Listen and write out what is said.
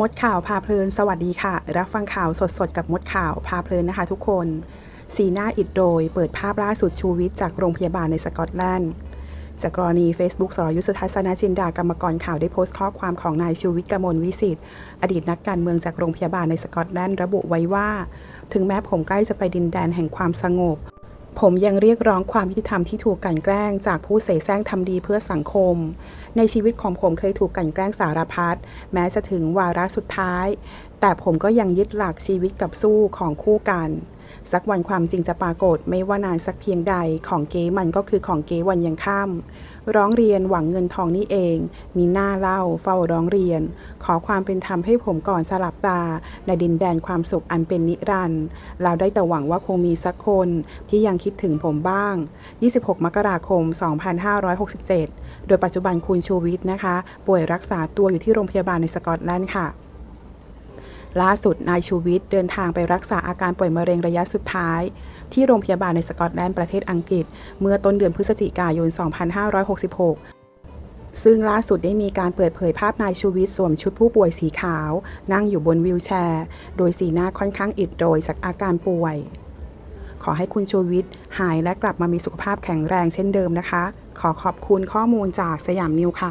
มดข่าวพาเพลินสวัสดีค่ะ รับฟังข่าวสดๆ กับมดข่าวพาเพลินนะคะทุกคน สีหน้าอิดโดย เปิดภาพล่าสุดชูวิทย์จากโรงพยาบาลในสกอตแลนด์จากกรณี Facebook สรยุทธทัศนจินดากรรมกรข่าวได้โพสต์ข้อความของนายชูวิทย์กมลวิสิทธิ์อดีตนักการเมืองจากโรงพยาบาลในสกอตแลนด์ระบุไว้ว่า ถึงแม้ผมใกล้จะไปดินแดนแห่งความสงบ ผมยังเรียกร้องความยุติธรรมที่ถูกกลันแกล้ง จากผู้เสแสร้งทำดีเพื่อสังคม ในชีวิตของผมเคยถูกกลันแกล้งสารพัดแม้จะถึงวาระสุดท้าย แต่ผมก็ยังยึดหลักชีวิตกับสู้ของคู่กัน สักวันความจริงจะปรากฏไม่ว่านานสักเพียงใดของเก๋มันก็คือของเก๋วันยังค่ำร้องเรียนหวังเงินทองนี่เอง มีหน้าเล่าเฝ้าร้องเรียน ขอความเป็นธรรมให้ผมก่อนสลับตา ในดินแดนความสุขอันเป็นนิรันดร์เราได้แต่หวังว่าคงมีสักคนที่ยังคิดถึงผมบ้าง 26 มกราคม 2567 โดยปัจจุบันคุณชูวิทย์นะคะ ป่วยรักษาตัวอยู่ที่โรงพยาบาลในสกอตแลนด์ค่ะ ล่าสุดนายชูวิทย์เดินทางไปรักษาอาการป่วยมะเร็งระยะสุดท้าย ที่โรงพยาบาลในสกอตแลนด์ประเทศอังกฤษ เมื่อต้นเดือนพฤศจิกายน 2566ซึ่งล่าสุดได้มีการเปิดเผยภาพนายชูวิทย์สวมชุดผู้ป่วยสีขาว นั่งอยู่บนวิวแชร์ โดยสีหน้าค่อนข้างอิดโรยจากอาการป่วย ขอให้คุณชูวิทย์หายและกลับมามีสุขภาพแข็งแรงเช่นเดิมนะคะ ขอขอบคุณข้อมูลจากสยามนิวค่ะ